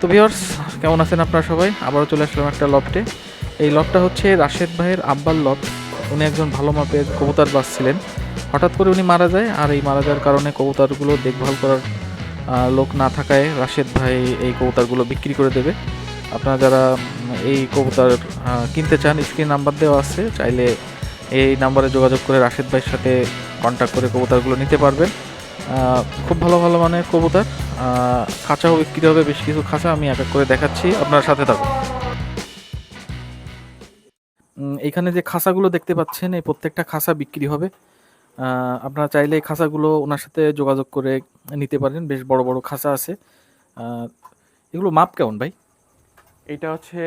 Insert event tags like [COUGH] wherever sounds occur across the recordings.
তো ভিউয়ার্স, কেমন আছেন আপনারা সবাই? আবারও চলে আসলাম একটা লফটে। এই লফটটা হচ্ছে রাশেদ ভাইয়ের আব্বার লফট। উনি একজন ভালো মাপের কবুতার বাস ছিলেন হঠাৎ করে উনি মারা যায়, আর এই মারা যাওয়ার কারণে কবুতারগুলো দেখভাল করার লোক না থাকায় রাশেদ ভাই এই কবুতারগুলো বিক্রি করে দেবে। আপনারা যারা এই কবুতার কিনতে চান, স্ক্রিন নাম্বার দেওয়া আছে, চাইলে এই নাম্বারে যোগাযোগ করে রাশেদ ভাইয়ের সাথে কন্ট্যাক্ট করে কবুতারগুলো নিতে পারবেন। খুব ভালো ভালো মানের কবুতর। খাঁচাও বিক্রি হবে বেশ কিছু খাঁচা আমি এক এক করে দেখাচ্ছি। আপনার সাথে থাকুন। উম, এইখানে যে খাঁচাগুলো দেখতে পাচ্ছেন এই প্রত্যেকটা খাঁচা বিক্রি হবে। আপনারা চাইলে এই খাঁচাগুলো ওনার সাথে যোগাযোগ করে নিতে পারেন। বেশ বড় বড় খাঁচা আছে। এগুলো মাপ কেমন ভাই? এটা হচ্ছে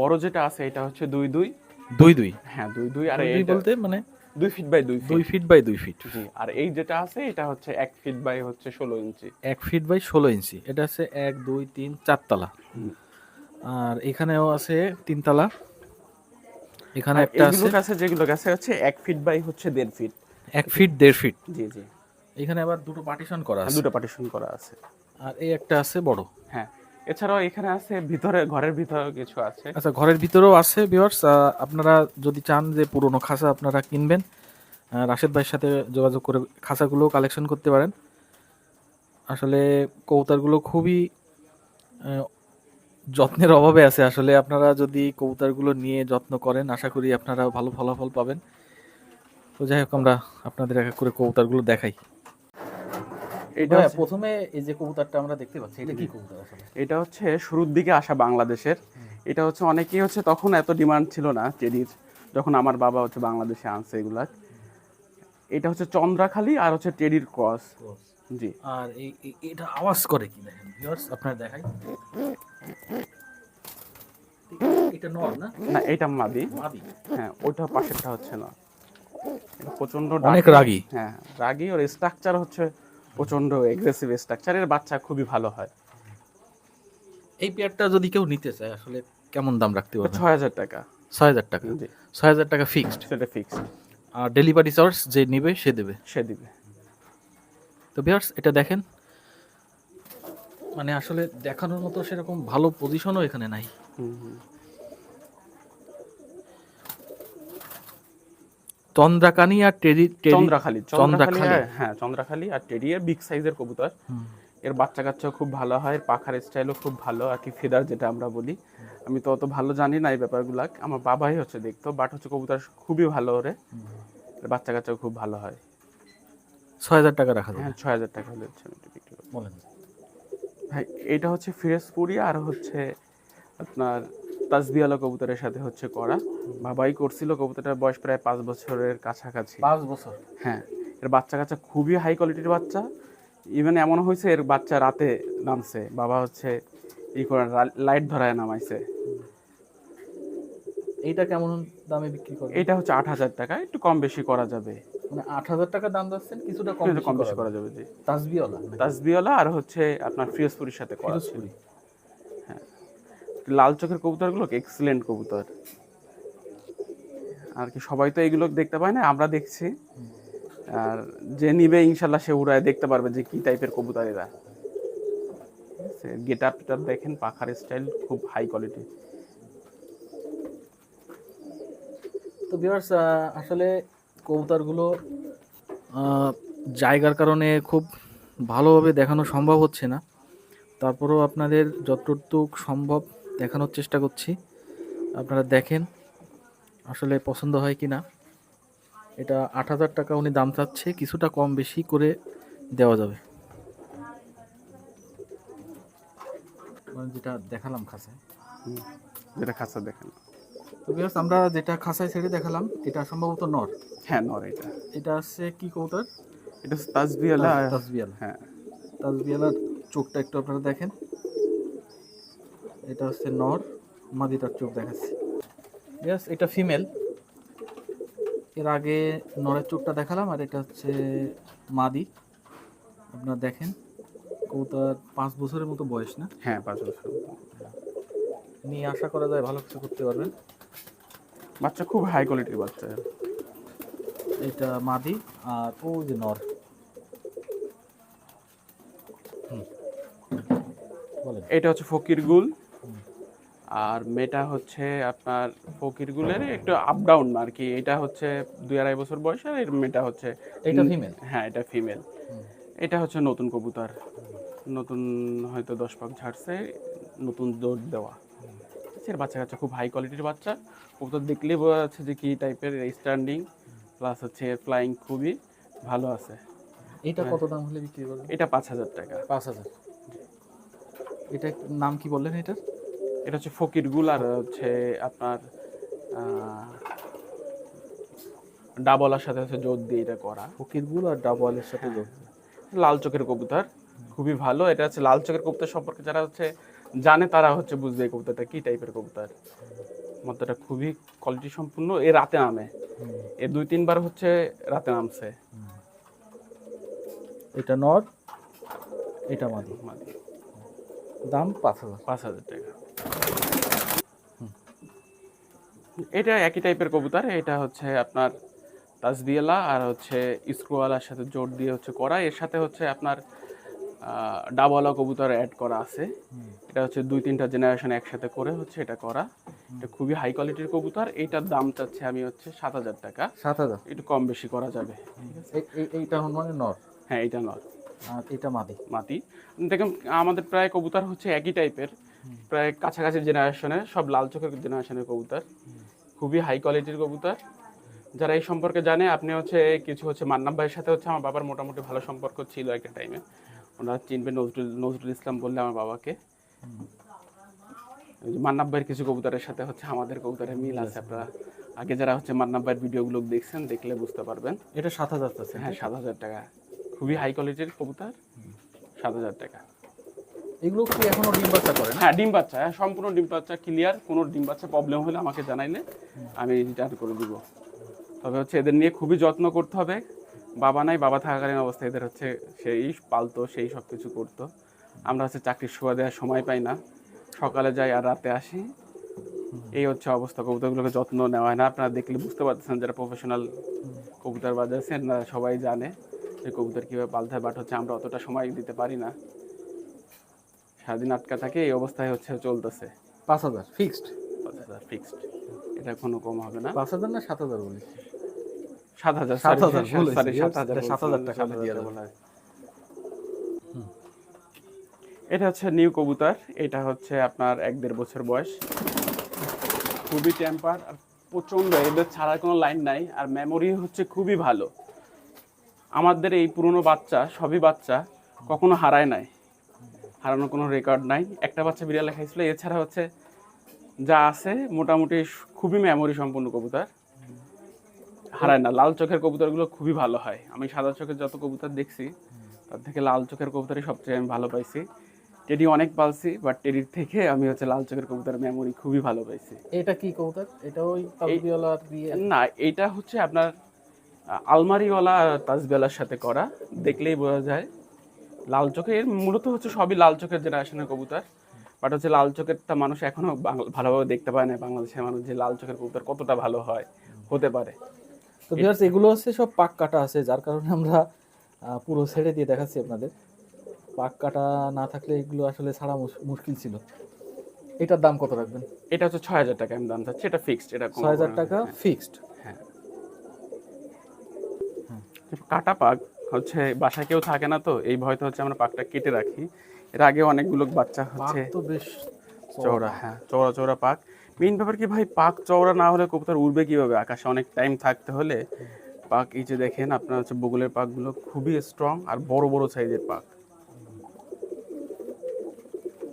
বড় যেটা আছে এটা হচ্ছে দুই দুই। দুই দুই? হ্যাঁ দুই দুই। আর বলতে মানে দুই ফিট বাই দুই দুই ফিট বাই দুই ফিট জি আর এই যেটা আছে এটা হচ্ছে এক ফিট বাই হচ্ছে ষোলো ইঞ্চি। এক ফিট বাই ষোলো ইঞ্চি। এটা আছে এক দুই তিন চারতলা আর এখানেও আছে তিনতলা এখানে একটা আছে কাছে যেগুলো কাছে হচ্ছে এক ফিট বাই হচ্ছে দেড় ফিট এক ফিট দেড় ফিট জি জি। এখানে আবার দুটো পার্টিশন করা আছে। দুটো পার্টিশন করা আছে। আর এই একটা আছে বড়। হ্যাঁ। এছাড়াও এখানে আছে ভিতরে, ঘরের ভিতরে কিছু আছে। আচ্ছা ঘরের ভিতরেও আছে ভিউয়ার্স আপনারা যদি চান যে পুরনো খাঁচা আপনারা কিনবেন রাশেদ ভাইয়ের সাথে যোগাযোগ করে খাঁচাগুলো কালেকশন করতে পারেন। আসলে কবুতরগুলো খুবই যত্নের অভাবে আছে। আসলে আপনারা যদি কবুতরগুলো নিয়ে যত্ন করেন, আশা করি আপনারা ভালো ফলাফল পাবেন। তো যাই হোক, আমরা আপনাদের এক করে কবুতরগুলো দেখাই। এটা প্রথমে এই যে কবুতরটা আমরা দেখতে পাচ্ছি এটা কি কবুতর আসলে? এটা হচ্ছে শুরুর দিকে আসা বাংলাদেশের। এটা হচ্ছে অনেকেই হচ্ছে তখন এত ডিমান্ড ছিল না টেডির যখন আমার বাবা হচ্ছে বাংলাদেশে আনছে এগুলা। এটা হচ্ছে চন্দ্রাখালী আর হচ্ছে টেডির ক্রস। জি। আর এটা আওয়াজ করে কি দেখেন ভিউয়ার্স আপনারা দেখাই। এটা নর না? না এটা মাদি। মাদি। হ্যাঁ ওইটা পাশেরটা হচ্ছে না প্রচণ্ড অনেক রাগী। হ্যাঁ রাগী ওর স্ট্রাকচার হচ্ছে প্রচণ্ড এগ্রেসিভ স্ট্রাকচার এর বাচ্চা খুবই ভালো হয়। এই পেয়ারটা যদি কেউ নিতে চায় আসলে কেমন দাম রাখতে পারবে ছয় হাজার টাকা। ছয় হাজার টাকা। ছয় হাজার টাকা ফিক্সড সেটা ফিক্সড আর ডেলিভারি চার্জ যে নেবে সে দেবে? সে দিবে। তো ভিউয়ার্স এটা দেখেন। মানে আসলে দেখানোর মতো সেরকম ভালো পজিশনও এখানে নাই হুম, হুম। চন্দ্রাকানি আর টেরি টেরি চন্দ্রাখালী। চন্দ্রাখালী। চন্দ্রাখালী। আর- হ্যাঁ চন্দ্রাখালী আর টেডি বিগ সাইজের কবুতর। এর বাচ্চা কাচ্চা খুব ভালো হয় পাখার স্টাইলও খুব ভালো আর কি ফেদার যেটা আমরা বলি। আমি তো অত ভালো জানি না এই ব্যাপারগুলা। আমার বাবাই হচ্ছে দেখতো বাট হচ্ছে কবুতর খুবই ভালো ওরে। এর বাচ্চা কাচ্চা খুব ভালো হয়। ছয় হাজার টাকা রাখা হ্যাঁ ছয় হাজার টাকা হলে। বলেন। ভাই এটা হচ্ছে ফিরোজপুরি আর হচ্ছে আপনার তাসবিওয়ালা কবুতরের সাথে হচ্ছে করা। বাবাই করছিল কবুতরটার বয়স প্রায় পাঁচ বছরের কাছাকাছি। পাঁচ বছর? হ্যাঁ এর বাচ্চা কাচ্চা খুবই হাই কোয়ালিটির বাচ্চা। ইভেন এমন হয়েছে এর বাচ্চা রাতে নামছে। বাবা হচ্ছে ই করে লাইট ধরায় নামাইছে। এইটা কেমন দামে বিক্রি করবে? এটা হচ্ছে আট হাজার টাকা একটু কম বেশি করা যাবে। মানে আট হাজার টাকা দাম যাচ্ছেন কিছুটা কম বেশি করা যাবে। জি। তাসবিওয়ালা তাসবিওয়ালা আর হচ্ছে আপনার ফিরোজপুরির সাথে করা। ফিরোজপুরি? লাল চোখের কবুতরগুলো এক্সিলেন্ট কবুতর। আর কি, সবাই তো এইগুলো দেখতে পায় না, আমরা দেখছি। আর যে নিবে, ইনশাল্লাহ সে উড়ায় দেখতে পারবে যে কি টাইপের কবুতর এরা। গেট আপ দেখেন, পাখার স্টাইল খুব হাই কোয়ালিটি তো ভিউয়ার্স আসলে কবুতরগুলো জায়গার কারণে খুব ভালোভাবে দেখানো সম্ভব হচ্ছে না। তারপরেও আপনাদের যতটুক সম্ভব দেখানোর চেষ্টা করছি। আপনারা দেখেন আসলে পছন্দ হয় কি না এটা আট হাজার টাকা উনি দাম চাচ্ছে কিছুটা কম বেশি করে দেওয়া যাবে। মানে যেটা দেখালাম খাসায় যেটা খাঁচা দেখেন তো ভিউয়ার্স আমরা যেটা খাসায় ছেড়ে দেখালাম এটা সম্ভবত নর। হ্যাঁ নর এটা। এটা হচ্ছে কি কবুতর? এটা হচ্ছে তাসবিওয়ালা তাসবিয়াল হ্যাঁ। তাসবিয়ালার চোখটা একটু আপনারা দেখেন। এটা হচ্ছে নর মাদিটার চোখ দেখাচ্ছি। ইয়াস এটা ফিমেল এর আগে নরের চোখটা দেখালাম আর এটা হচ্ছে মাদি। আপনারা দেখেন কবুতর পাঁচ বছরের মতো বয়স না? হ্যাঁ পাঁচ বছর নিয়ে আশা করা যায় ভালো কিছু করতে পারবেন। বাচ্চা খুব হাই কোয়ালিটির বাচ্চা। এটা মাদি আর ও যে নর। এটা হচ্ছে ফকিরগুল আর মেটা হচ্ছে আপনার ফকিরগুলের একটু আপ ডাউন আর কি এটা হচ্ছে দুই আড়াই বছর বয়স আর এর মেটা হচ্ছে এটা ফিমেল হ্যাঁ এটা ফিমেল এটা হচ্ছে নতুন কবুতর। নতুন হয়তো দশ পাক ঝাড়ছে নতুন দৌড় দেওয়া। আছে, এর বাচ্চা কাচ্চা খুব হাই কোয়ালিটির বাচ্চা। কবুতর দেখলেই বোঝা যাচ্ছে যে কি টাইপের স্ট্যান্ডিং প্লাস হচ্ছে ফ্লাইং খুবই ভালো আছে। এটা কত দাম হলে বিক্রি করবেন? এটা পাঁচ হাজার টাকা। পাঁচ হাজার। এটা নাম কি বললেন এটার? এটা হচ্ছে ফকিরগুল আর হচ্ছে আপনার ডাবলার সাথে হচ্ছে জোর দিয়ে এটা করা। ফকিরগুল আর ডাবলের সাথে যোগ লাল চোখের কবুতর খুবই ভালো। এটা হচ্ছে লাল চোখের কবুতর সম্পর্কে যারা হচ্ছে জানে তারা হচ্ছে বুঝবে কবুতরটা কি টাইপের কবুতর। মাত্রাটা খুবই কোয়ালিটি সম্পূর্ণ। এ রাতে নামে। এ দুই তিনবার হচ্ছে রাতে নামছে। এটা নর এটা মাদি। মানে দাম পাঁচ হাজার। পাঁচ হাজার টাকা। এটা একই টাইপের কবুতর এটা হচ্ছে আপনার তাসবিয়ালা আর হচ্ছে স্ক্রুওয়ালার সাথে জোর দিয়ে হচ্ছে করা। এর সাথে হচ্ছে আপনার ডাবওয়ালা কবুতর অ্যাড করা আছে। এটা হচ্ছে দুই তিনটা জেনারেশন একসাথে করে হচ্ছে এটা করা। এটা খুবই হাই কোয়ালিটির কবুতর। এইটার দাম চাচ্ছে আমি হচ্ছে সাত হাজার টাকা। সাত হাজার? একটু কম বেশি করা যাবে। এই- এই- এইটা মানে নর? হ্যাঁ এইটা নয় আর এটা মাদি? মাটি দেখুন আমাদের প্রায় কবুতর হচ্ছে একই টাইপের প্রায় কাছাকাছি জেনারেশনের সব লাল চোখের জেনারেশনের কবুতর। খুবই হাই কোয়ালিটির কবুতর। যারা এই সম্পর্কে জানে আপনি হচ্ছে কিছু হচ্ছে মান্নাব ভাইয়ের সাথে হচ্ছে আমার বাবার মোটামুটি ভালো সম্পর্ক ছিল একটা টাইমে ওনারা চিনবেন নজরুল নজরুল ইসলাম বললে আমার বাবাকে। মান্নাব ভাইয়ের কিছু কবুতরের সাথে হচ্ছে আমাদের কবুতরের মিল আছে আপনারা আগে যারা হচ্ছে মান্নাব ভাইয়ের ভিডিওগুলো দেখছেন দেখলে বুঝতে পারবেন। এটা সাত হাজার হ্যাঁ সাত হাজার টাকা। খুবই হাই কোয়ালিটির কবুতর সাত হাজার টাকা। এগুলো কি এখনও ডিম বাচ্চা করে না? হ্যাঁ ডিম বাচ্চা। হ্যাঁ সম্পূর্ণ ডিম বাচ্চা ক্লিয়ার কোনো ডিম বাচ্চা প্রবলেম হলে আমাকে জানাইলে, আমি রিটার্ন করে দিব। তবে হচ্ছে এদের নিয়ে খুবই যত্ন করতে হবে। বাবা নাই, বাবা থাকাকালীন অবস্থায় এদের হচ্ছে সেই পালতো, সেই সব কিছু করতো। আমরা হচ্ছে চাকরির সুবাদে দেওয়ার সময় পাই না। সকালে যাই আর রাতে আসি। এই হচ্ছে অবস্থা। কবুতরগুলোকে যত্ন নেওয়া হয় না। আপনারা দেখলে বুঝতে পারতেছেন যারা প্রফেশনাল কবুতর বাজার আছেন না সবাই জানে যে কবুতর কীভাবে পালতে হয় বাট হচ্ছে আমরা অতটা সময় দিতে পারি না। সারাদিন আটকা থাকে এই অবস্থায় হচ্ছে চলতেছে। পাঁচ হাজার ফিক্সড পাঁচ হাজার ফিক্সড এটা কোনো কম হবে না। পাঁচ হাজার না সাত হাজার বলি সাত হাজার সাত হাজার, সাত হাজার সাত হাজার টাকা দিয়ে দেবো। এটা হচ্ছে নিউ কবুতর এটা হচ্ছে আপনার এক দেড় বছর বয়স। খুবই টেম্পার আর প্রচণ্ড এদের ছাড়ার কোনো লাইন নাই আর মেমোরি হচ্ছে খুবই ভালো। আমাদের এই পুরনো বাচ্চা সবই বাচ্চা কখনো হারায় নাই। হারানোর কোনো রেকর্ড নাই। একটা বাচ্চা বিড়াল খাইছিল এছাড়া হচ্ছে যা আছে মোটামুটি খুবই মেমোরি সম্পন্ন কবুতর। হারায় না। লাল চোখের কবুতরগুলো খুবই ভালো হয়। আমি সাদা চোখের যত কবুতর দেখছি তার থেকে লাল চোখের কবুতরই সবচেয়ে আমি ভালো পাইছি। টেডি অনেক পালছি বাট টেডির থেকে আমি হচ্ছে লাল চোখের কবুতরের মেমোরি খুবই ভালো পাইছি। এটা কি কবুতর? এটা ওই তালবিওয়ালার দিয়ে না এটা হচ্ছে আপনার আলমারিওয়ালা তাজবেলার সাথে করা। দেখলেই বোঝা যায়। লাল চোখের মূলত হচ্ছে সবই লাল চোখের জেনারেশনের কবুতর। বাট হচ্ছে লাল চোখেরটা মানুষ এখনও ভালোভাবে দেখতে পায় না বাংলাদেশের মানুষ যে লাল চোখের কবুতর কতটা ভালো হয় হতে পারে। তো ভিউয়ার্স এগুলো হচ্ছে সব পাক কাটা আছে যার কারণে আমরা পুরো ছেড়ে দিয়ে দেখাচ্ছি আপনাদের। পাক কাটা না থাকলে এগুলো আসলে ছাড়া মুশকিল ছিল। এটার দাম কত রাখবেন? এটা হচ্ছে ছয় হাজার টাকা আমি দাম চাচ্ছি এটা ফিক্সড এটা ছয় হাজার টাকা ফিক্সড হ্যাঁ। কাটা পাক হচ্ছে বাসায় কেউ থাকে না তো এই ভয়তে হচ্ছে আমরা পাকটা কেটে রাখি। এর আগে অনেকগুলো বাচ্চা হচ্ছে। তো বেশ চওড়া হ্যাঁ চওড়া চওড়া পাক। মেইন ব্যাপার কি ভাই পাক চওড়া না হলে কবুতর উড়বে কীভাবে? আকাশে অনেক টাইম থাকতে হলে পাক এই যে দেখেন আপনার হচ্ছে বগুলের পাকগুলো খুবই স্ট্রং আর বড় বড় সাইজের পাক।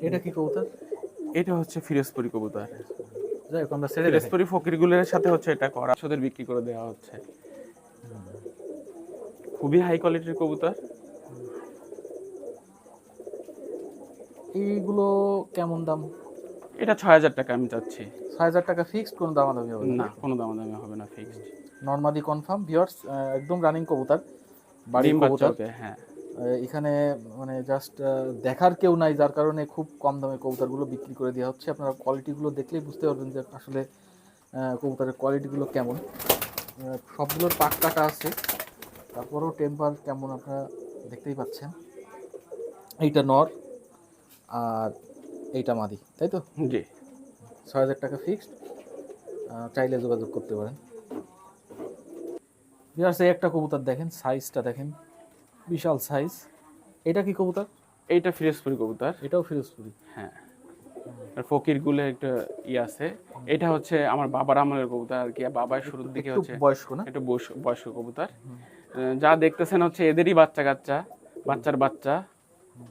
এটা কি কবুতর? এটা হচ্ছে ফিরোজপুরি কবুতর। যাই হোক আমরা। ফিরোজপুরি ফকিরগুলের সাথে হচ্ছে এটা করা। ওদের বিক্রি করে দেওয়া হচ্ছে। খুবই হাই কোয়ালিটির কবুতর। এইগুলো কেমন দাম? এটা ছয় হাজার টাকা আমি চাচ্ছি। ছয় হাজার টাকা ফিক্সড কোনো দামাদামি হবে না? কোনো দামাদামি হবে না ফিক্সড নর্মালি কনফার্ম ভিউয়ার্স একদম রানিং কবুতর বাড়ির কবুতর। হ্যাঁ। এখানে মানে জাস্ট দেখার কেউ নাই যার কারণে খুব কম দামে কবুতরগুলো বিক্রি করে দেওয়া হচ্ছে। আপনারা কোয়ালিটিগুলো দেখলেই বুঝতে পারবেন যে আসলে কবুতরের কোয়ালিটিগুলো কেমন। সবগুলোর পাক কাটা আছে। তারপরেও টেম্পার কেমন আপনারা দেখতেই পাচ্ছেন? এইটা নর আর এইটা মাদি তাই তো? জি। ছয় হাজার টাকা ফিক্সড চাইলে যোগাযোগ করতে পারেন। এই একটা কবুতর দেখেন সাইজটা দেখেন বিশাল সাইজ এটা কি কবুতর? এইটা ফিরোজপুরি কবুতর। এটাও ফিরোজপুরি। হ্যাঁ। আর ফকিরগুলো একটা ই আছে। এটা হচ্ছে আমার বাবার আমলের কবুতর আর কি বাবার শুরুর দিকে হচ্ছে বয়স্ক না? বয়স- বয়স্ক কবুতর। যা দেখতেছেন হচ্ছে এদেরই বাচ্চা কাচ্চা বাচ্চার বাচ্চা।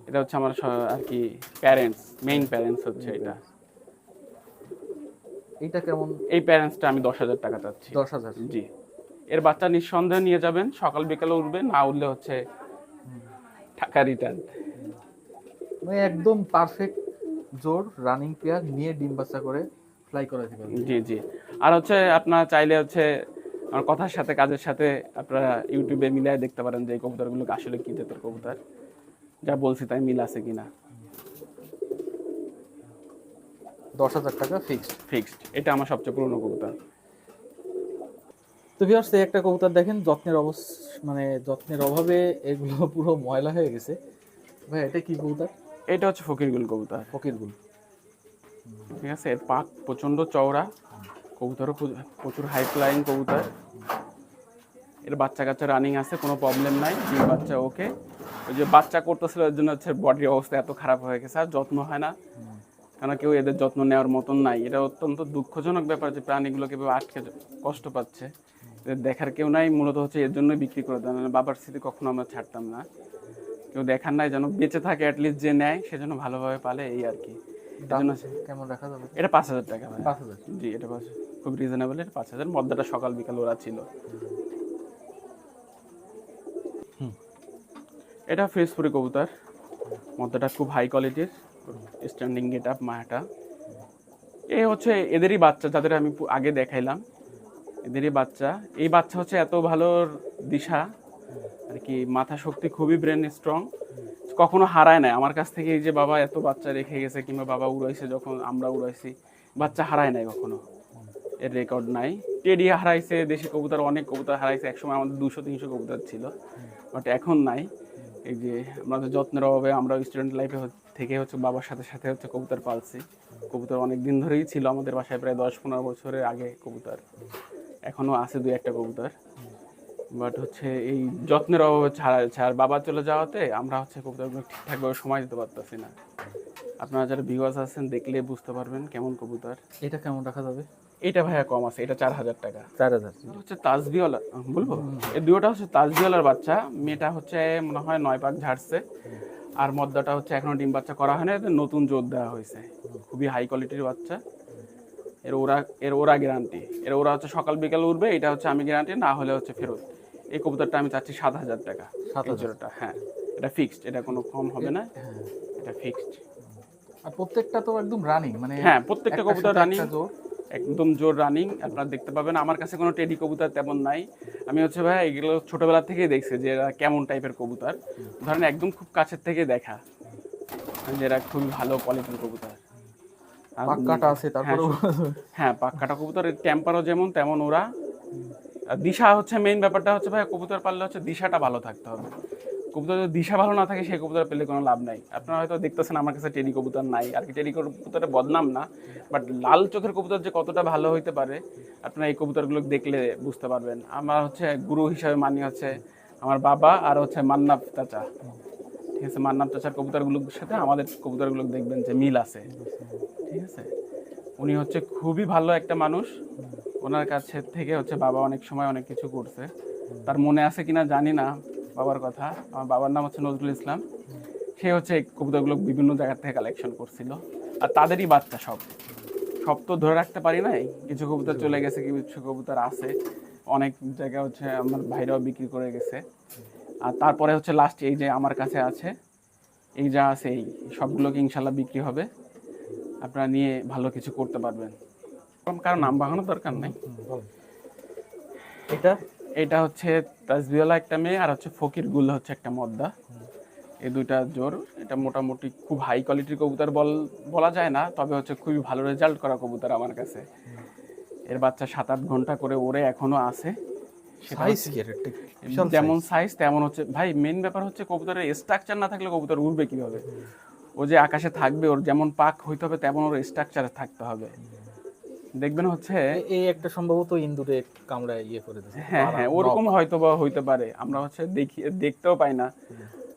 এটা হচ্ছে আমার আর কি প্যারেন্টস মেইন প্যারেন্টস হচ্ছে এটা। এইটা কেমন? এই প্যারেন্টসটা আমি দশ হাজার টাকা চাচ্ছি। দশ হাজার? জি। এর বাচ্চা নিঃসন্দেহে নিয়ে যাবেন সকাল বিকালে উঠবে না উঠলে হচ্ছে টাকা রিটার্ন মানে একদম পারফেক্ট জোর রানিং পেয়ার নিয়ে ডিম বাচ্চা করে ফ্লাই করাতে পারবে জি জি। আর হচ্ছে আপনারা চাইলে হচ্ছে আমার কথার সাথে কাজের সাথে আপনারা ইউটিউবে মিলাই দেখতে পারেন যে এই কবুতরগুলো আসলে কি জাতের কবুতর। যা বলছি তাই মিল আছে কিনা। দশ হাজার টাকা ফিক্সড ফিক্সড এটা আমার সবচেয়ে পুরনো কবুতর। তো ভিউয়ার্স এই একটা কবুতর দেখেন যত্নের অবস মানে যত্নের অভাবে এগুলো [LAUGHS] পুরো ময়লা হয়ে গেছে। ভাই এটা কি কবুতর? এটা হচ্ছে ফকিরগুল কবুতর। ফকিরগুল। ঠিক আছে এর পাক প্রচণ্ড চওড়া। কবুতরও প্রচুর- প্রচুর হাই ফ্লাইং কবুতর। এর বাচ্চা কাচ্চা রানিং আছে কোনো প্রবলেম নাই ডিম বাচ্চা ওকে। ওই যে বাচ্চা করতেছিল এর জন্য হচ্ছে বডির অবস্থা এত খারাপ হয়ে গেছে আর যত্ন হয় না। কেন কেউ এদের যত্ন নেওয়ার মতন নাই। এটা অত্যন্ত দুঃখজনক ব্যাপার যে প্রাণীগুলোকে আটকে কষ্ট পাচ্ছে। এদের দেখার কেউ নাই মূলত হচ্ছে এর জন্যই বিক্রি করে দেয় না বাবার স্মৃতি কখনো আমরা ছাড়তাম না। কেউ দেখার নাই যেন বেঁচে থাকে অ্যাটলিস্ট যে নেয় সেজন্য ভালোভাবে পালে এই আর কি। কেমন রাখা যাবে? এটা পাঁচ হাজার টাকা পাঁচ হাজার। জি এটা পাঁচ খুব রিজনেবল এটা পাঁচ হাজার মদ্দাটা সকাল বিকাল ওরা ছিল। এটা ফেসপুরি কবুতর। মদ্দাটা খুব হাই কোয়ালিটির স্ট্যান্ডিং গেট আপ মায়াটা। এ হচ্ছে এদেরই বাচ্চা যাদের আমি আগে দেখাইলাম। এদেরই বাচ্চা। এই বাচ্চা হচ্ছে এত ভালো দিশা। আর কি মাথা শক্তি খুবই ব্রেন স্ট্রং কখনো হারায় নাই। আমার কাছ থেকে এই যে বাবা এত বাচ্চা রেখে গেছে কিংবা বাবা উড়াইছে যখন আমরা উড়াইছি বাচ্চা হারায় নাই কখনো। এর রেকর্ড নাই। টেডি হারাইছে, দেশে কবুতর, অনেক কবুতর হারাইছে। একসময় আমাদের দুশো তিনশো কবুতর ছিল বাট এখন নাই। এই যে আমাদের যত্নের অভাবে আমরা স্টুডেন্ট লাইফে থেকে হচ্ছে বাবার সাথে সাথে হচ্ছে কবুতর পালছি। কবুতর অনেক দিন ধরেই ছিল আমাদের বাসায়, প্রায় দশ, পনেরো বছরের আগে কবুতর। এখনও আছে দুই একটা কবুতর। বাট হচ্ছে এই যত্নের অভাবে ছাড়া আর বাবা চলে যাওয়াতে আমরা হচ্ছে কবুতরগুলো ঠিকঠাকভাবে সময় দিতে পারতেছি না। আপনারা যারা ভিউয়ার্স আছেন, দেখলে বুঝতে পারবেন কেমন কবুতর। এটা কেমন রাখা যাবে? এটা ভাইয়া কম আছে এটা চার হাজার টাকা। চার হাজার। হচ্ছে তাজবিওয়ালা বলব? এই দুটোটা হচ্ছে তাজবিওয়ালার বাচ্চা মেয়েটা হচ্ছে মনে হয় নয় পাক ঝাড়ছে। আর মদ্দাটা হচ্ছে এখনও ডিম বাচ্চা করা হয় না নতুন জোর দেওয়া হয়েছে। খুবই হাই কোয়ালিটির বাচ্চা। এর ওরা এর ওরা গ্যারান্টি এর ওরা হচ্ছে সকাল বিকাল উঠবে এটা হচ্ছে আমি গ্যারান্টি না হলে হচ্ছে ফেরত। এই কবুতরটা আমি চাচ্ছি সাত হাজার টাকা। সাত জোড়াটা হ্যাঁ। এটা ফিক্সড এটা কোনো কম হবে না। হ্যাঁ। এটা ফিক্সড আর প্রত্যেকটা তো একদম রানিং মানে হ্যাঁ প্রত্যেকটা কবুতর রানিং। একদম জোর রানিং আপনারা দেখতে পাবেন। আমার কাছে কোনো টেডি কবুতর তেমন নাই। আমি হচ্ছে ভাই এগুলো ছোটবেলা থেকেই দেখছি যে এরা কেমন টাইপের কবুতর। ধরেন একদম খুব কাছের থেকে দেখা। যে এরা খুবই ভালো কোয়ালিটির কবুতর। পাক্কাটা আছে তারপরে হ্যাঁ পাক্কাটা কবুতরের টেম্পারও যেমন তেমন ওরা। আর দিশা হচ্ছে মেইন ব্যাপারটা হচ্ছে ভাই কবুতর পাললে হচ্ছে দিশাটা ভালো থাকতে হবে। কবুতর যদি দিশা ভালো না থাকে, সেই কবুতর পেলে কোনো লাভ নাই। আপনারা হয়তো দেখতেছেন আমার কাছে টেডি কবুতর নাই, আর কি টেডি কবুতরের বদনাম না বাট লাল চোখের কবুতর যে কতটা ভালো হইতে পারে, আপনারা এই কবুতরগুলো দেখলে বুঝতে পারবেন। আমার হচ্ছে গুরু হিসাবে মানি হচ্ছে আমার বাবা আর হচ্ছে মান্নাব চাচা। ঠিক আছে, মান্নাব চাচার কবুতরগুলোর সাথে আমাদের কবুতরগুলো দেখবেন যে মিল আছে। ঠিক আছে? উনি হচ্ছে খুবই ভালো একটা মানুষ। ওনার কাছে থেকে হচ্ছে বাবা অনেক সময় অনেক কিছু করছে। তার মনে আছে কিনা জানি না বাবার কথা। আমার বাবার নাম হচ্ছে নজরুল ইসলাম। সে হচ্ছে কবিতাগুলো বিভিন্ন জায়গা থেকে কালেকশন করছিল। আর তাদেরই বাচ্চা সব। সব তো ধরে রাখতে পারি নাই। কিছু কবুতর চলে গেছে, কিছু কবুতর আছে। অনেক জায়গায় হচ্ছে আমার ভাইরাও বিক্রি করে গেছে। আর তারপরে হচ্ছে লাস্ট এই যে আমার কাছে আছে, এই যা আছে, এই সবগুলোকে ইনশাল্লাহ বিক্রি হবে। আপনারা নিয়ে ভালো কিছু করতে পারবেন। কারণ নাম বাগানোর দরকার নাই। এটা? এটা হচ্ছে তাজবিওয়ালা একটা মেয়ে আর হচ্ছে ফকির গুল হচ্ছে একটা মদ্দা। এই দুইটা জোর। এটা মোটামুটি খুব হাই কোয়ালিটির কবুতর বল বলা যায় না তবে হচ্ছে খুবই ভালো রেজাল্ট করা কবুতর আমার কাছে। এর বাচ্চা সাত আট ঘণ্টা করে ওরে এখনও আছে। যেমন সাইজ তেমন হচ্ছে ভাই মেন ব্যাপার হচ্ছে কবুতরের স্ট্রাকচার না থাকলে কবুতর উড়বে কীভাবে? ও যে আকাশে থাকবে ওর যেমন পাক হইতে হবে তেমন ওর স্ট্রাকচারে থাকতে হবে। দেখবেন হচ্ছে এই একটা সম্ভবত ইন্দুরে কামড়ায় ইয়ে করে দিয়েছে হ্যাঁ হ্যাঁ ওরকম হয়তো বা হইতে পারে। আমরা হচ্ছে দেখি দেখতেও পাই না।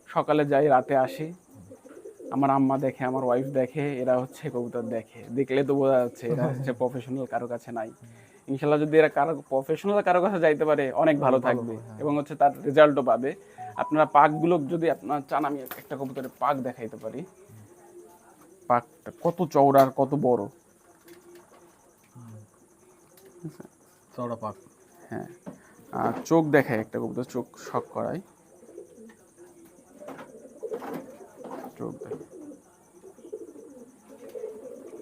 সকালে যাই রাতে আসি। আমার আম্মা দেখে আমার ওয়াইফ দেখে এরা হচ্ছে কবুতর দেখে। দেখলে তো বোঝা যাচ্ছে এরা [LAUGHS] হচ্ছে প্রফেশনাল কারও কাছে নাই। ইনশাল্লাহ যদি এরা কারও প্রফেশনাল কারও কাছে যাইতে পারে অনেক ভালো থাকবে। এবং হচ্ছে তার রেজাল্টও পাবে। আপনারা পাকগুলো যদি আপনার চান আমি একটা কবুতরের পাক দেখাইতে পারি। পাকটা কত চওড়া আর কত বড়। চওড়া পাক। হ্যাঁ। আর চোখ দেখায় একটা কবুতর চোখ শখ করায় চোখ দেখায়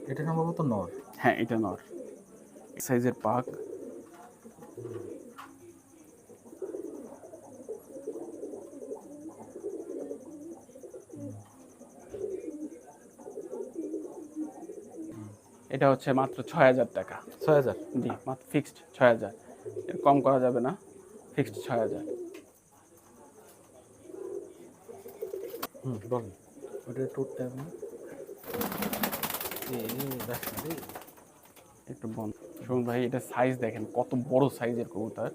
এটা সম্ভবত নর। হ্যাঁ এটা নর। সাইজের পাক। এটা হচ্ছে মাত্র ছয় হাজার টাকা। ছয় হাজার? জি মাত্র ফিক্সড ছয় হাজার। কম করা যাবে না। ফিক্সড ছয় হাজার। হুম বলেন ওটা। একটু বন্ধ শুনুন ভাই এটা সাইজ দেখেন কত বড় সাইজের কবুতর।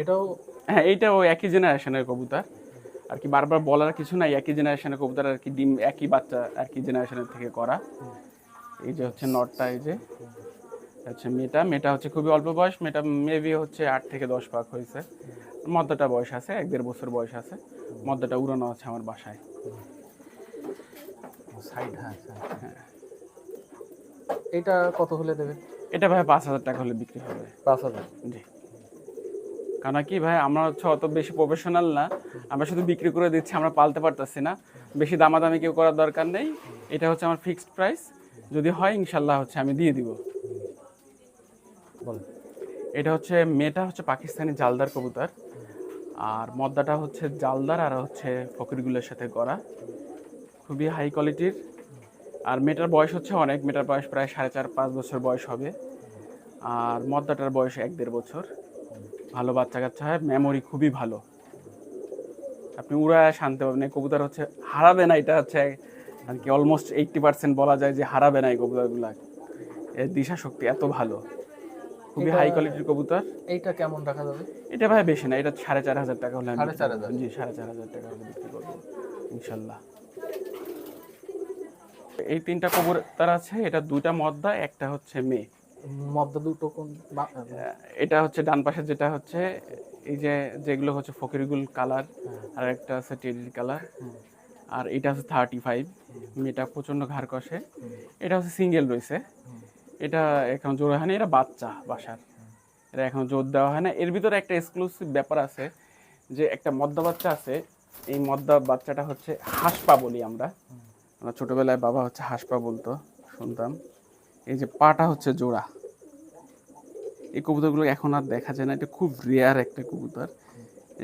এটাও হ্যাঁ এইটা ওই একই জেনারেশনের কবুতর। আর কি বারবার বলার কিছু নাই একই জেনারেশনের কবুতর আর কি ডিম একই বাচ্চা আর কি জেনারেশনের থেকে করা। এই যে হচ্ছে নটটা এই যে। হচ্ছে মেয়েটা মেয়েটা হচ্ছে খুবই অল্প বয়স মেয়েটা মেবি হচ্ছে আট থেকে দশ পাক হয়েছে। মদ্দাটা বয়স আছে এক দেড় বছর বয়স আছে। মদ্দাটা উড়ানো আছে আমার বাসায়। সাইড হ্যাঁ হ্যাঁ এটা কত হলে দেবে? এটা ভাই পাঁচ হাজার টাকা হলে বিক্রি হবে। পাঁচ হাজার? জি। কারণ কি ভাই আমরা হচ্ছে অত বেশি প্রফেশনাল না। আমরা শুধু বিক্রি করে দিচ্ছি আমরা পালতে পারতেছি না। বেশি দামাদামি কেউ করার দরকার নেই। এটা হচ্ছে আমার ফিক্সড প্রাইস যদি হয় ইনশাল্লাহ হচ্ছে আমি দিয়ে দিব। এটা হচ্ছে মেয়েটা হচ্ছে পাকিস্তানি জালদার কবুতর। আর মদ্দাটা হচ্ছে জালদার আর হচ্ছে ফকিরগুলোর সাথে করা খুবই হাই কোয়ালিটির আর মেয়েটার বয়স হচ্ছে অনেক। মেয়েটার বয়স প্রায় সাড়ে চার পাঁচ বছর বয়স হবে। আর মদ্দাটার বয়স এক দেড় বছর। ভালো বাচ্চা কাচ্চা হয় মেমোরি খুবই ভালো। আপনি উড়ায় শান্তি পাবেন এই কবুতর হচ্ছে হারাবে না এটা হচ্ছে আর কি অলমোস্ট এইটটি পার্সেন্ট বলা যায় যে হারাবে না এই কবুতরগুলা। এর দিশা শক্তি এত ভালো। খুবই হাই কোয়ালিটির কবুতর। এইটা কেমন রাখা যাবে? এটা ভাই বেশি না এটা সাড়ে চার হাজার টাকা হলে সাড়ে চার হাজার? জি সাড়ে চার হাজার টাকা হলে বিক্রি করব ইনশাল্লাহ। এই তিনটা কবুতর আছে এটা দুইটা মদ্দা একটা হচ্ছে মেয়ে। দুটো কোন এটা হচ্ছে ডান পাশে যেটা হচ্ছে এই যে যেগুলো হচ্ছে ফকিরগুল কালার আর একটা আছে টেরির কালার। আর এটা হচ্ছে থার্টি ফাইভ মেয়েটা প্রচণ্ড ঘাড় কষে। এটা হচ্ছে সিঙ্গেল রয়েছে। এটা এখন জোর হয় না এটা বাচ্চা বাসার। এটা এখন জোর দেওয়া হয় না। এর ভিতরে একটা এক্সক্লুসিভ ব্যাপার আছে যে একটা মদ্দা বাচ্চা আছে এই মদ্দা বাচ্চাটা হচ্ছে হাঁসপা বলি আমরা। আমরা ছোটবেলায় বাবা হচ্ছে হাঁসপা বলতো শুনতাম। এই যে পাটা হচ্ছে জোড়া। এই কবুতরগুলো এখন আর দেখা যায় না এটা খুব রেয়ার একটা কবুতর।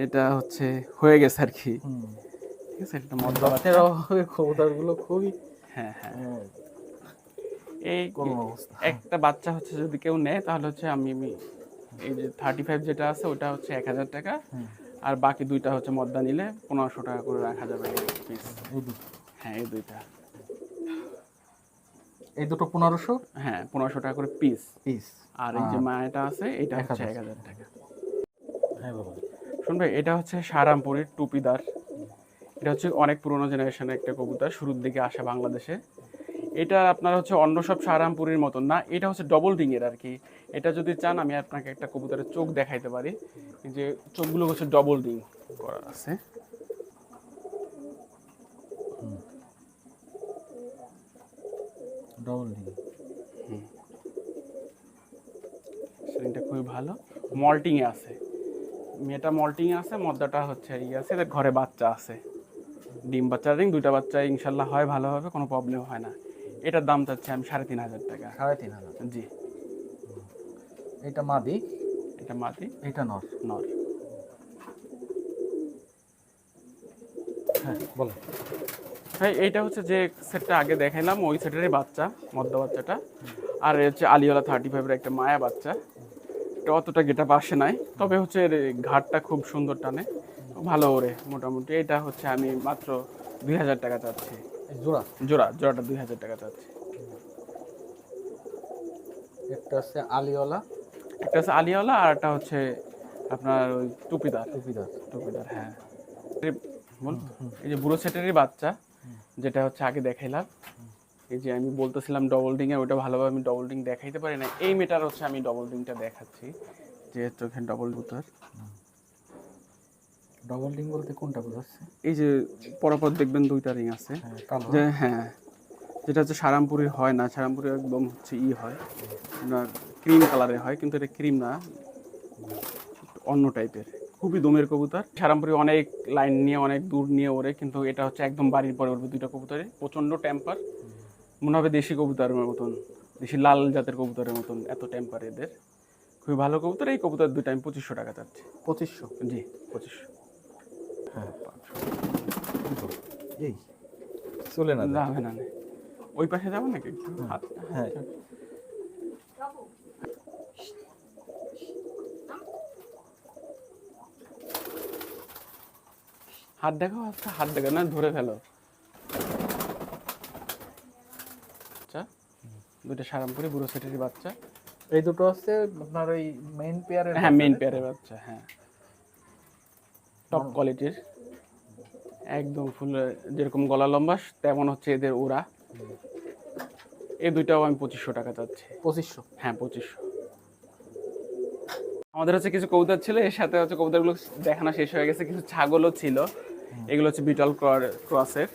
এটা হচ্ছে হয়ে গেছে আর কি। ঠিক আছে এটা অভাবে কবুতরগুলো খুবই হ্যাঁ হ্যাঁ। হ্যাঁ, এই একটা বাচ্চা হচ্ছে যদি কেউ নেয় তাহলে হচ্ছে আমি আমি এই যে থার্টি ফাইভ যেটা আছে ওটা হচ্ছে এক হাজার টাকা। আর বাকি দুইটা হচ্ছে মদ্দা নিলে পনেরোশো টাকা করে রাখা যাবে পিস হ্যাঁ এই দুইটা। এই দুটো পনেরোশো? হ্যাঁ পনেরোশো টাকা করে পিস পিস আর এই যে মায়াটা আছে এটা হচ্ছে। এক হাজার টাকা। হ্যাঁ বাবা। শুনবে এটা হচ্ছে সারামপুরের টুপিদার এটা হচ্ছে অনেক পুরোনো জেনারেশনের একটা কবুতর শুরুর দিকে আসা বাংলাদেশে। এটা আপনার হচ্ছে অন্য সব সারামপুরের মতন না এটা হচ্ছে ডবল ডিঙের আর কি। এটা যদি চান আমি আপনাকে একটা কবুতরের চোখ দেখাইতে পারি। যে চোখগুলো হচ্ছে ডবল ডিং করা আছে। ডবল ডিম সেটা খুবই ভালো। মল্টিংয়ে আছে। মেয়েটা মল্টিংয়ে আছে মদ্দাটা হচ্ছে ইয়ে আছে এদের ঘরে বাচ্চা আছে। ডিম বাচ্চা রিং দুইটা বাচ্চা ইনশাল্লাহ হয় ভালোভাবে কোনো প্রবলেম হয় না। এটার দাম চাচ্ছি আমি সাড়ে তিন হাজার টাকা। সাড়ে তিন হাজার। জি। এটা মাদি? এটা মাদি? এটা নর। নর। হ্যাঁ বলো। হ্যাঁ এইটা হচ্ছে যে সেটটা আগে দেখাইলাম ওই সেটেরই বাচ্চা মদ্য বাচ্চাটা। আর হচ্ছে আলিওয়ালা থার্টি ফাইভের একটা মায়া বাচ্চা। এটা অতটা গেটা আসে নাই তবে হচ্ছে এর ঘাটটা খুব সুন্দর টানে। ভালো ওরে মোটামুটি। এটা হচ্ছে আমি মাত্র দুই হাজার টাকা চাচ্ছি। জোড়া? জোড়া জোড়াটা দুই হাজার টাকা চাচ্ছি। একটা আছে আলিওয়ালা। একটা হচ্ছে আলিওয়ালা আর একটা হচ্ছে আপনার ওই টুপিদার। টুপিদার। টুপিদার হ্যাঁ। বল এই যে বুড়ো সেটেরই বাচ্চা। যেটা হচ্ছে আগে দেখাইলাম। এই যে আমি বলতেছিলাম ডবল ডিং এ ওটা ভালোভাবে আমি ডবল ডিং দেখাইতে পারি না এই মেটার হচ্ছে আমি ডবল ডিংটা দেখাচ্ছি যে চোখে ডবল বুতার ডবল ডিং বলতে কোনটা বোঝাচ্ছে? এই যে পরপর দেখবেন দুইটা রিং আছে। হ্যাঁ যে হ্যাঁ। যেটা হচ্ছে সারামপুরি হয় না সারামপুরি একদম হচ্ছে ই হয়। আপনার ক্রিম কালারের হয় কিন্তু এটা ক্রিম না। অন্য টাইপের খুবই দমের কবুতর। সারামপুরি অনেক লাইন নিয়ে অনেক দূর নিয়ে ওরে কিন্তু এটা হচ্ছে একদম বাড়ির পরে উঠবে দুইটা কবুতরে। প্রচণ্ড টেম্পার মনে হবে দেশি কবুতরের মতন দেশি লাল জাতের কবুতরের মতন এত টেম্পার এদের। খুবই ভালো কবুতর এই কবুতর দুইটা আমি পঁচিশশো টাকা চাচ্ছি। পঁচিশশো? জি পঁচিশশো। হ্যাঁ এই চলে না যাবে না। ওই পাশে যাব নাকি? হ্যাঁ। হাত দেখো আচ্ছা হাত দেখো না ধরে ফেলো। আচ্ছা দুইটা সারামপুরি বুড়ো সেটেরই বাচ্চা। এই দুটো হচ্ছে আপনার ওই মেইন পেয়ারের হ্যাঁ মেইন পেয়ারের বাচ্চা হ্যাঁ। টপ কোয়ালিটির একদম ফুল যেরকম গলা লম্বা তেমন হচ্ছে এদের ওরা এই দুইটাও আমি পঁচিশশো টাকা চাচ্ছি। পঁচিশশো? হ্যাঁ পঁচিশশো। আমাদের হচ্ছে কিছু কবুতর ছিল এর সাথে হচ্ছে কবুতরগুলো দেখানো শেষ হয়ে গেছে কিছু ছাগলও ছিল। এগুলো হচ্ছে বিটল ক্রসের।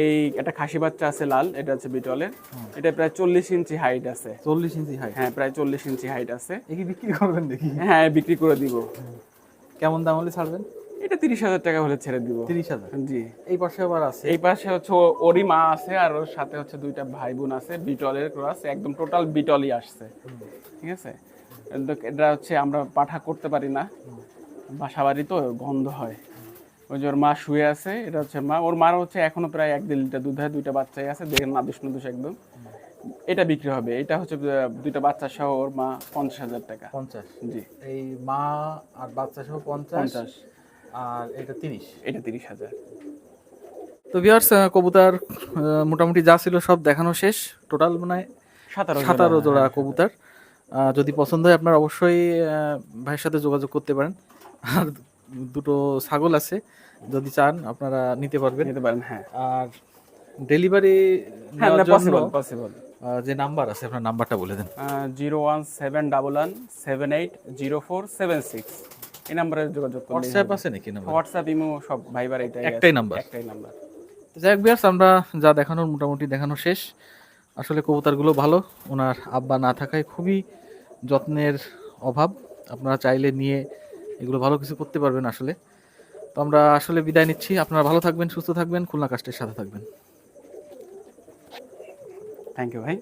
এই একটা খাসি বাচ্চা আছে লাল এটা হচ্ছে বিটলের। এটা প্রায় চল্লিশ ইঞ্চি হাইট আছে। চল্লিশ ইঞ্চি হাইট হ্যাঁ প্রায় চল্লিশ ইঞ্চি হাইট আছে। এ কি বিক্রি করবেন দেখি হ্যাঁ বিক্রি করে দিব। কেমন দাম হলে ছাড়বেন? এটা তিরিশ হাজার টাকা হলে ছেড়ে দিব। তিরিশ হাজার? জি। এই পাশে আবার আছে? এই পাশে হচ্ছে ওরই মা আছে আর ওর সাথে হচ্ছে দুইটা ভাই বোন আছে বিটলের ক্রস। একদম টোটাল বিটলই আসছে। ঠিক আছে? এটা হচ্ছে আমরা পাঠা করতে পারি না। বাসা বাড়ি তো গন্ধ হয়। ওই যে ওর মা শুয়ে আছে এটা হচ্ছে মা। ওর মার হচ্ছে এখনও প্রায় এক দেড় লিটার দুধ হয় দুইটা বাচ্চাই আছে দেখেন নাদুস নাদুস একদম। এটা বিক্রি হবে। এটা হচ্ছে দুইটা বাচ্চা সহ ওর মা পঞ্চাশ হাজার টাকা। পঞ্চাশ? জি। এই মা আর বাচ্চা সহ পঞ্চাশ? পঞ্চাশ। আর এটা তিরিশ? এটা তিরিশ হাজার। তো ভিউয়ার্স কবুতার মোটামুটি যা ছিল সব দেখানো শেষ। টোটাল মানে সাতারো সাতারো জোড়া কবুতার। যদি পছন্দ হয় আপনার অবশ্যই আহ, ভাইয়ের সাথে যোগাযোগ করতে পারেন। আর দুটো ছাগল আছে যদি চান আপনারা নিতে পারবেন। নিতে পারেন হ্যাঁ। আর ডেলিভারি হ্যাঁ পসিবল পসিবল যে নাম্বার আছে আপনার নাম্বারটা বলে দেন। Zero one seven double one seven eight zero four seven six. এই নাম্বারে যোগাযোগ করলে হোয়াটসঅ্যাপ আছে নাকি নাম্বার? হোয়াটসঅ্যাপ ইমো সব ভাইবার এটাই একটাই নাম্বার। একটাই নাম্বার। যাই হোক বিয়ার্স আমরা যা দেখানোর মোটামুটি দেখানো শেষ। আসলে কবুতরগুলো ভালো ওনার আব্বা না থাকায় খুবই যত্নের অভাব। আপনারা চাইলে নিয়ে এগুলো ভালো কিছু করতে পারবেন আসলে। তো আমরা আসলে বিদায় নিচ্ছি। আপনারা ভালো থাকবেন, সুস্থ থাকবেন, খুলনা কাস্টের সাথে থাকবেন। থ্যাংক ইউ ভাই।